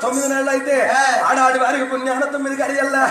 తొమ్మిది నెలలు అయితే ఆడాడి వారికి పుణ్యాన తొమ్మిది గడియల్లా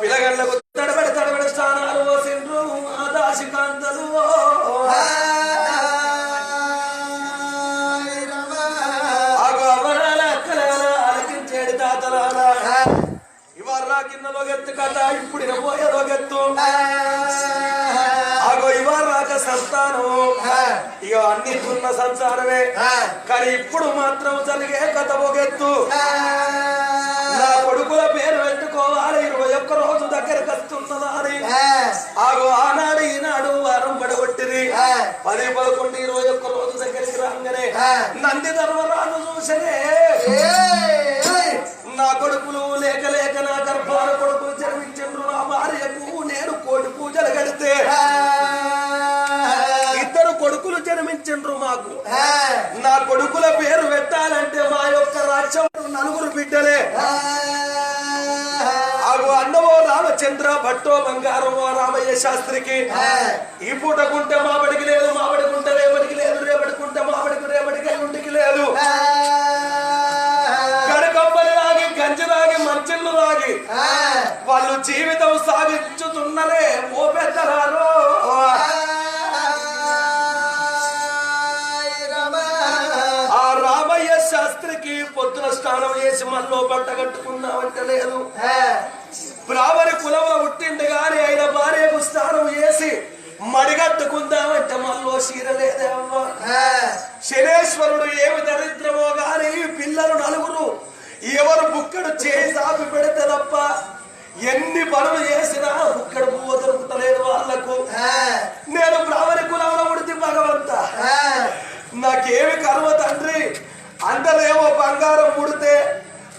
ఆగో పిలగన్నకు తడబడి తడబడి పోసిండ్రు. ఆ దాసి కాంతలు ఆగో అవరాల అక్కలాల ఆలకించేడు కిందలో గెత్తు కథ ఇప్పుడు పోయేదో గెత్తు ఆగో ఇవర్రాక సంతానం ఇక అన్నిటికున్న సంసారమే. కానీ ఇప్పుడు మాత్రం జరిగే కథ ఒకెత్తు నా కొడుకుల పేరు ఒక్క రోజు దగ్గరకు వస్తున్నదా అని? ఆగో ఆనాడు ఈనాడు వారం పడగొట్టిరి. పది పదకొండు ఇరవై ఒక్క రోజు దగ్గరికి రాగానే నంది ధర్మరాజు చూసనే నా కొడుకులు లేక లేక నా గర్భాల కొడుకులు జన్మించండ్రు. నా భార్యకు నేను కోటి పూజలు కడితే ఇద్దరు కొడుకులు జన్మించండ్రు మాకు. నా కొడుకుల పేరు పెట్టాలంటే మా యొక్క రాజ్యం నలుగురు బిడ్డలే. రామచంద్ర భట్టో బంగారమో రామయ్య శాస్త్రికి. ఈ పూటకుంటే మాబడికి లేదు మాబడికుంటే రేపటికి లేదు రేపటికుంటే మాబడికి రేపటికి లేదు. రాగి గంజి రాగి మంచిళ్ళు రాగి వాళ్ళు జీవితం సాగించుతున్నరే ఓ పెద్దరారో రామయ్య శాస్త్రికి పొద్దున స్నానం చేసి మనలో బట్ట కట్టుకుందామంటే లేదు. బ్రాహ్మణ కులంలో పుట్టిండు గాని ఆయన భార్యకు స్నానం చేసి మడిగట్టుకుందామంటే మనలో చీరలేదేమో శనేశ్వరుడు ఏమి దరిద్రమో గాని పిల్లలు నలుగురు ఎవరు బుక్కడు చేయి సాపి పెడితే తప్ప ఎన్ని పనులు చేసినా బుక్కడు పువ్వు దొరుకుతలేదు వాళ్ళకు నేను బ్రాహ్మణ కులంలో ఉడితే భగవంత. నాకేమి కర్మ తండ్రి? అందరేమో బంగారం ముడితే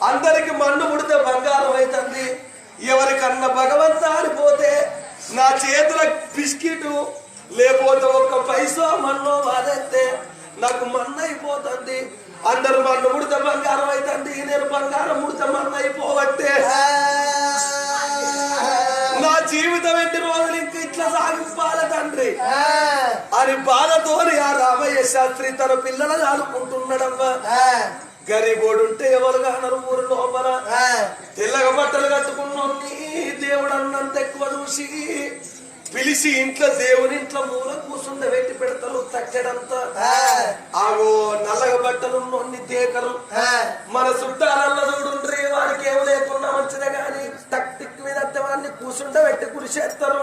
అందరికి మన్ను ముడితే బంగారం అవుతుంది ఎవరికన్నా భగవంత పోతే నా చేతుల బిస్కెట్ లేకపోతే ఒక్క పైసా మన్నో వాదైతే నాకు మన్ను అయిపోతుంది అందరు మన్ను ముడితే బంగారం అవుతుంది నేను బంగారం ముడితే మన్ను అయిపోవట్టే నా జీవితం ఎన్ని రోజులు ఇంక ఇట్లా సాగిపోవాలి తండ్రి. అని బాధతోని ఆ రామయ్య శాస్త్రి తన పిల్లలు ఆడుకుంటున్నాడమ్మా. గరీబోడు ఉంటే ఎవరు కానరు ఊరు లోపల. తెల్లగా బట్టలు దేవుడు అన్నంత ఎక్కువ చూసి పిలిచి ఇంట్లో దేవుని ఇంట్లో మూల కూర్చుండ పెట్టి పెడతారు తక్కడంతా ఆగో నల్లగా బట్టలు దేకరు. మన చుట్టాలల్ల చూడుండ్రి వారికి ఏం లేకున్నా మంచిదే గాని టక్ టిక్ మీద వాడిని కూర్చుండ పెట్టి కురిసేస్తారు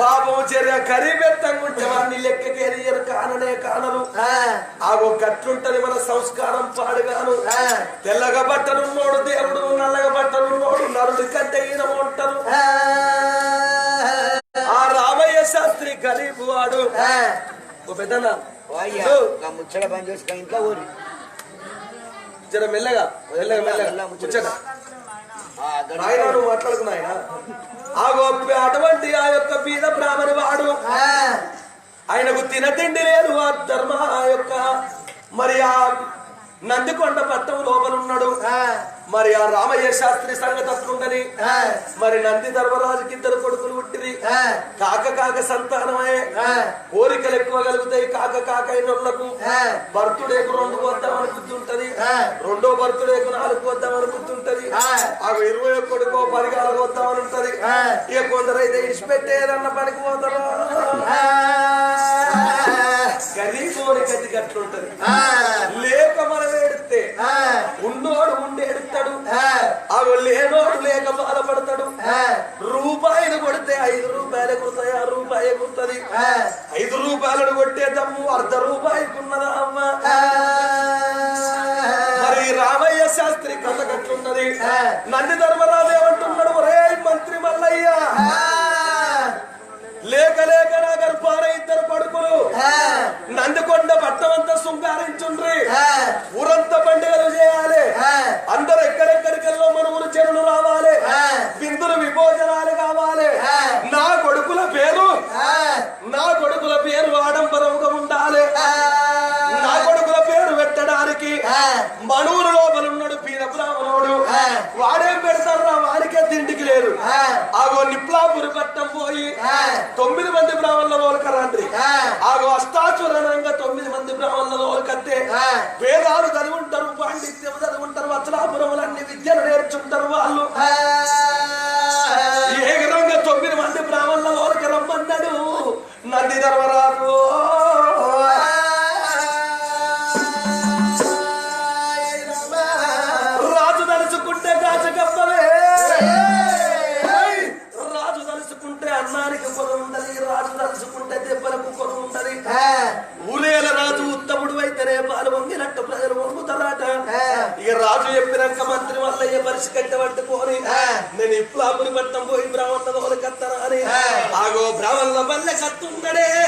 పాపం చర్య కరిబెత్తంగుంటే వాడిని లెక్కకేరియరు కాననే కానరు ఆగో గట్లుంటది మన సంస్కారం పాడుగాను. తెల్లగా బట్టలున్నోడు దేవుడు నల్లగా బట్టలున్నోడు నరుడి కంటే ఈయన ఉంటారు. ఆ. రామయ్య శాస్త్రి గరీబు వాడు. ఓ పెద్దనా ముచ్చట పని చేసుకుని ఇంట్లో ఊరి జర మెల్లగా మెల్లగా మెల్లగా ముచ్చట? ఆయన నువ్వు మాట్లాడుకున్నా ఆయన ఆ గొప్ప అటువంటి ఆ యొక్క బీద బ్రాహ్మణి వాడు. ఆయనకు తినతిండి లేదు ఆ ధర్మ యొక్క మరి ఆ నందికొండ పట్టం లోపల ఉన్నాడు మరి ఆ రామయ్య శాస్త్రి సంగతి అట్లుండని మరి నంది ధర్మరాజుకి ఇద్దరు కొడుకులు పుట్టిరి. కాక కాక సంతానమే కోరికలు ఎక్కువ కలుగుతాయి కాక కాక అయినోళ్ళకు. బర్త్డేకు రెండు వద్దాం అనుకుంటుంటది. రెండో బర్త్డేకు నాలుగు వద్దాం అనుకుంటుంటది. ఆ. ఇరవై కొడుకో పరిగాలకు వద్దామని ఉంటది ఇక కొందరైతే ఇడిచిపెట్టేదన్న పనికి పోతారు గది కోరి గది గట్లుంటది లేక ఉన్నోడు ఉండి ఎడుతాడు. అవి లేనోడు లేక బాధపడతాడు. రూపాయలు కొడితే ఐదు రూపాయలు కుడతాయి ఆ రూపాయి కుడుతుంది ఐదు రూపాయలను కొట్టే దమ్ము అర్ధ రూపాయికున్నదా అమ్మ? మరి రామయ్య శాస్త్రి కథ కట్లున్నది. నంది ధర్మరాజు ఏమంటున్నాడు ఒరే మంత్రి మల్లయ్య! లేక లేక నా గర్భాన ఇద్దరు కొడుకులు నందికొండ పట్టమంతా శృంగారించుండ్రి. బ్రాహ్మణుల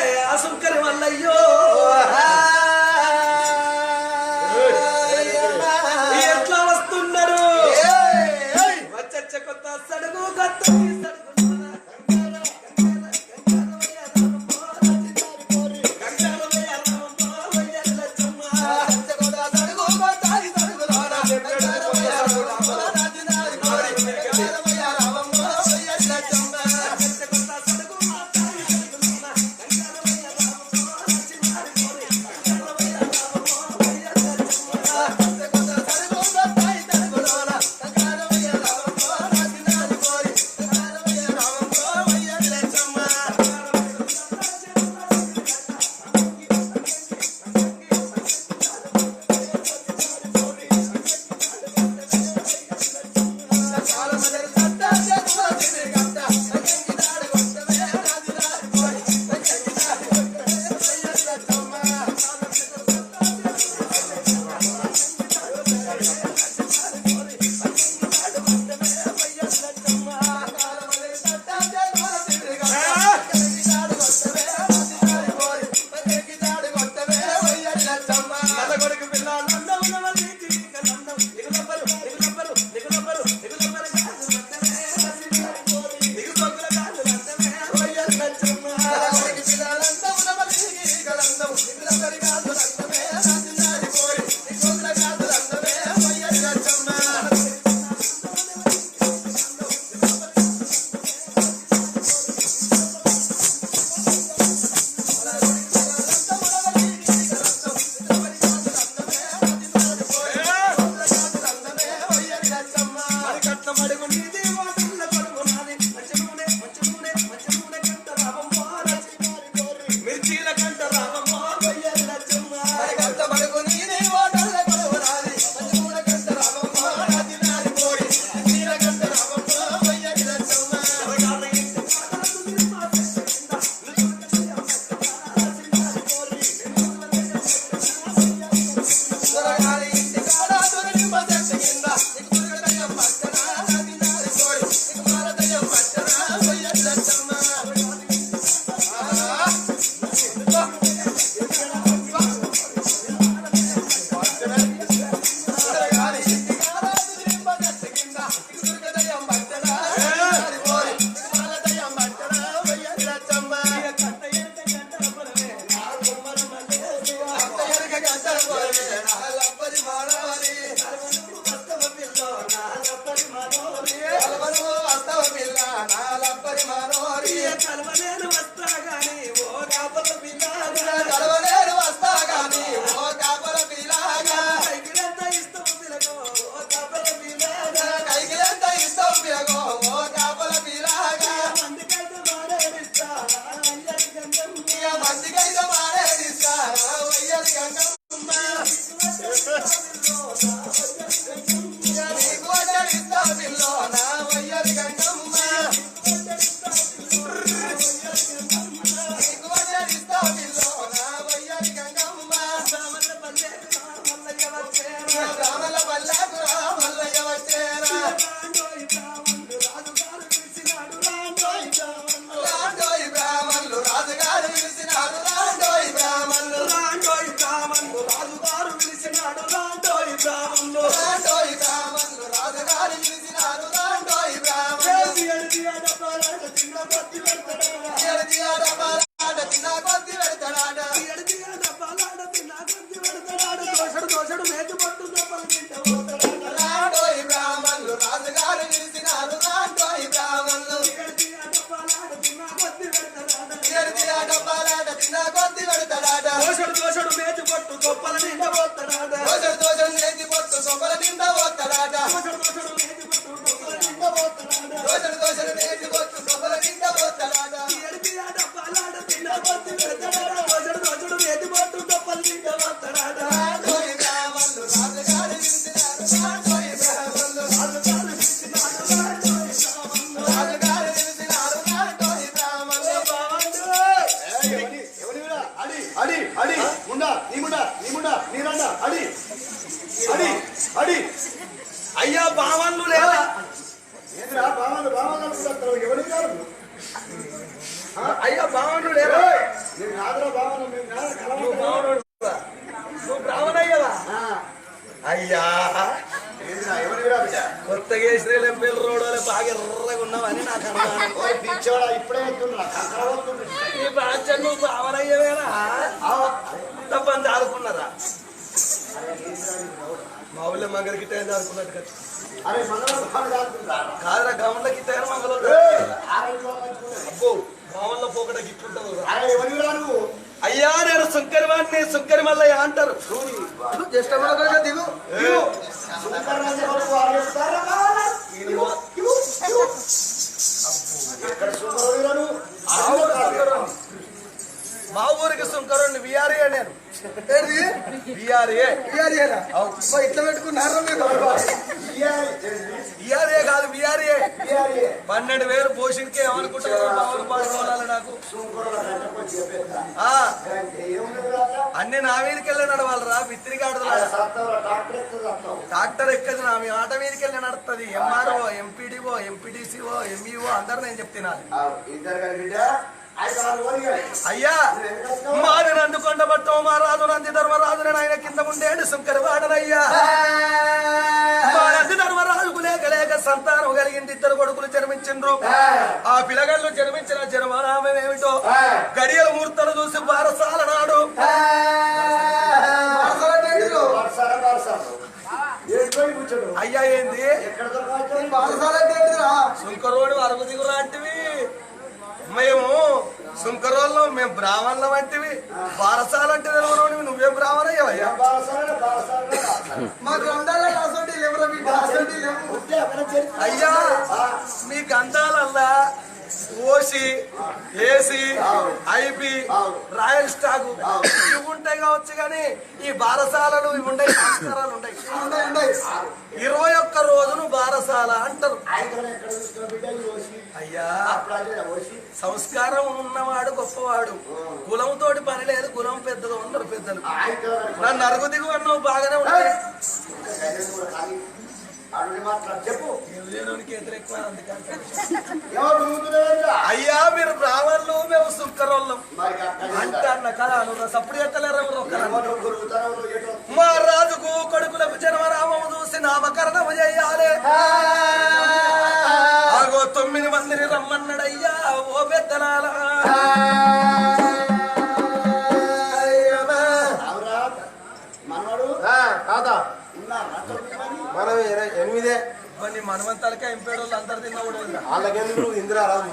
జ్యేష్ఠ దిగు. మా ఊరికి సుంకరుణ్ణి విఆర్ఏ నేను ఇట్లా పెట్టుకున్నారా కాదు పన్నెండు వేలు పోషణకి ఏమనుకుంటారు నాకు. అన్ని నా మీదకి వెళ్ళి నడవాలరా బిత్తిరిగాడుదలా డాక్టర్ ఎక్కది నా మీ ఆట మీదకి వెళ్ళి నడుస్తుంది ఎంఆర్ఓ ఎంపీడీఓ ఎంపీటీసీఓ ఎంఈఓ అందరు నేను చెప్తున్నాను అయ్యా మాది నందుకొండ పట్టం మా రాజు నంది ధర్మరాజు నేను ఆయన కింద ఉండేడు శంకర వాడనయ్యా మా నంది ధర్మరాజుకు లేక లేక సంతానం కలిగింది ఇద్దరు కొడుకులు జన్మించిండ్రు ఆ పిల్లగాళ్ళు జన్మించిన జన్మనామం ఏమిటో గడియల మూర్తలు చూసి బారసాల నాడు? అయ్యా ఏంది? సుంకరోడు అరుగు దిగు లాంటివి మేము సుంకరోళ్ళం మేము బ్రాహ్మణుల వంటివి. బారసాలంటే తెలవనోడివి నువ్వేం బ్రాహ్మణయ్యవయ్యా. బాలసారా, బాలసారా, బాలసారా. మా అసోటి లేవురా బిడ్డ అసోటి లేవు. అయ్యా మీ గంధాలల్లా OC AC IP Royal Stag. ఇవి ఉంటాయి కావచ్చు కానీ ఈ బారసాలలు ఇవి ఉంటాయి సంస్కారాలు ఉంటాయి ఉన్నాయి ఇరవై ఒక్క రోజును బారసాల అంటారు. అయ్యా. సంస్కారం ఉన్నవాడు గొప్పవాడు. కులంతోటి పని లేదు కులం పెద్దది ఉన్నారు పెద్దలు. నన్ను అరుగు దిగు అన్నావు బాగానే ఉంటాయి? అయ్యా మీరు బ్రాహ్మణులు మేము సుక్కరోళ్ళం. అక్కడ అంటాన్న కదా నువ్వు సప్పుడు ఎత్తలేరు. మా రాజుకు కొడుకులకు జన్మనామము చూసి నామకరణము చేయాలి. తొమ్మిది మందిని రమ్మన్నాడయ్యా ఓ పెద్దలాల? మనవాడు? కాదా? మనం ఎనిమిదే. మరి మనవంతాలకే ఎంపేడు వాళ్ళు అందరు తిన్నవాడు వాళ్ళకెందుకు ఇందిరా రాదు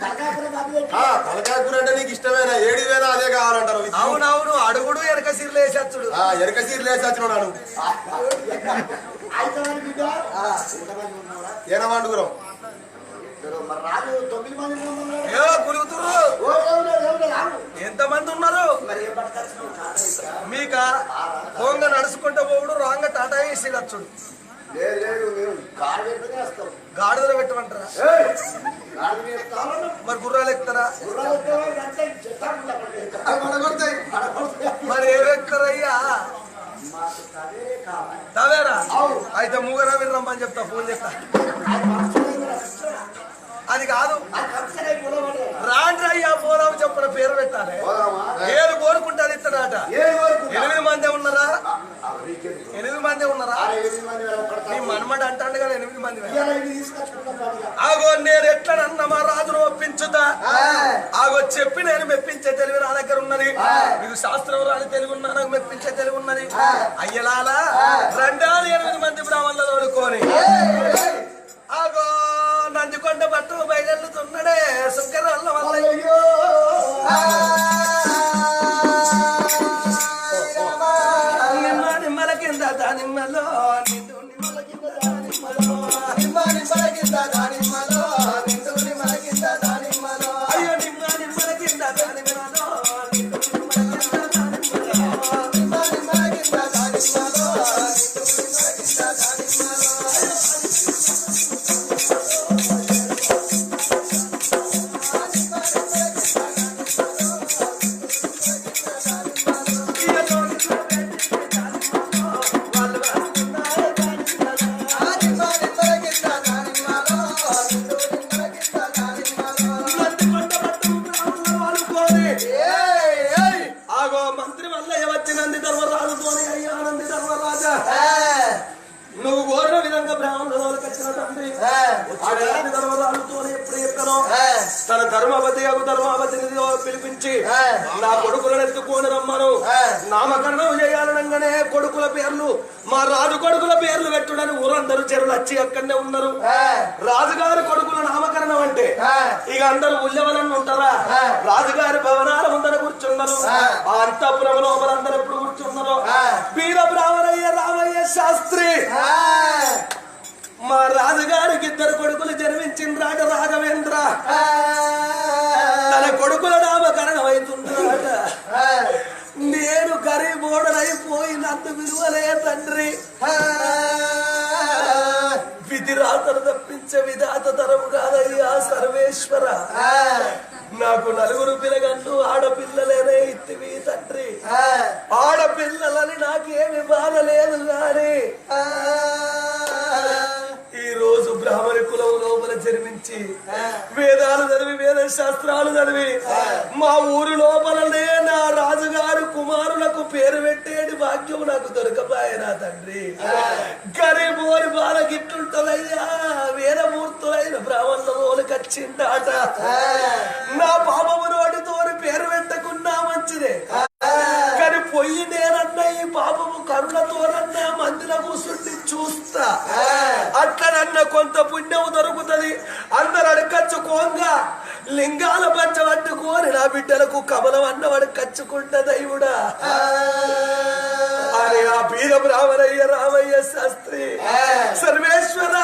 కనకాపురం కాదు ఏంటి? తలకాయ కూర అంటే నీకు ఇష్టమేనా? ఏడు వేనా అదే కావాలంటారు అవునవును అడుగుడు సిర్లు వేసేచ్చుడు ఎరక వచ్చినాడు బిడ్డ ఎంతమంది ఉన్నారా? ఏనవాండుగురం? మీక? పోంగ నడుచుకుంటూ పోవుడు రాంగ టాటా వేసి వస్తాం. గాడిదలు పెట్టమంటారా. మరి గుర్రాలు ఎక్కుతారా. మరి ఏమి తవేరా. అయితే మూగరా మీరు రమ్మని చెప్తా ఫోన్ చేస్తా. అది కాదు. అది కష్టమే కూడా పడదు. రాండ్రి అయ్యా పోదాం చెప్పిన పేరు పెట్టాలి. కొడుకుల పేర్లు పెట్టుడని ఊరందరూ చెరువులు వచ్చి అక్కడనే ఉన్నారు. రాజుగారి కొడుకుల నామకరణం అంటే ఇక అందరూ ఉల్లెవలన్న ఉంటారా? రాజుగారి భవనాల ముందర కూర్చున్నారు. ఆ. అంతఃపురం లోపల అందరూ ఎప్పుడు కూర్చున్నారు? వీర బ్రాహ్మణయ్య రామయ్య శాస్త్రి. మా రాజుగారికి ఇద్దరు కొడుకులు జన్మించిన రాజ రాఘవేంద్ర. తన కొడుకుల నేను గరీబోడనైపోయినందు విలువలే తండ్రి. విధి రాతను తప్పించే విధాత తరము కాదయ్యా సర్వేశ్వర. నాకు నలుగురు పిల్లగంటూ ఆడపిల్లలేనే ఇత్తివి తండ్రి. ఆడపిల్లలని నాకేమి బాధ లేదు గాని ఈ రోజు బ్రాహ్మణ కులం లోపల జన్మించి వేదాలు చదివి వేద శాస్త్రాలు చదివి మా ఊరు లోపలనే నా కుమారులకు పేరు పెట్టేటి భాగ్యం నాకు దొరకపాయనా తండ్రి. గరీబోరి బాల గిట్లుంటదయ్యా వేదమూర్తులైన బ్రాహ్మణుల కచ్చిండాట. నా పాపము నోటితోని పేరు పెట్టకున్నా మంచిదే. కానీ పొయ్యి నేనన్నా ఈ పాపము కరుణతోనన్నా మందిలో కూర్చుండి చూస్తా. అట్లనన్న కొంత బిడ్డలకు కమలం అన్నవాడు కచ్చుకుంట దైవుడా. అరే ఆ పీర బ్రాహ్మణయ్య రామయ్య శాస్త్రి. సర్వేశ్వర.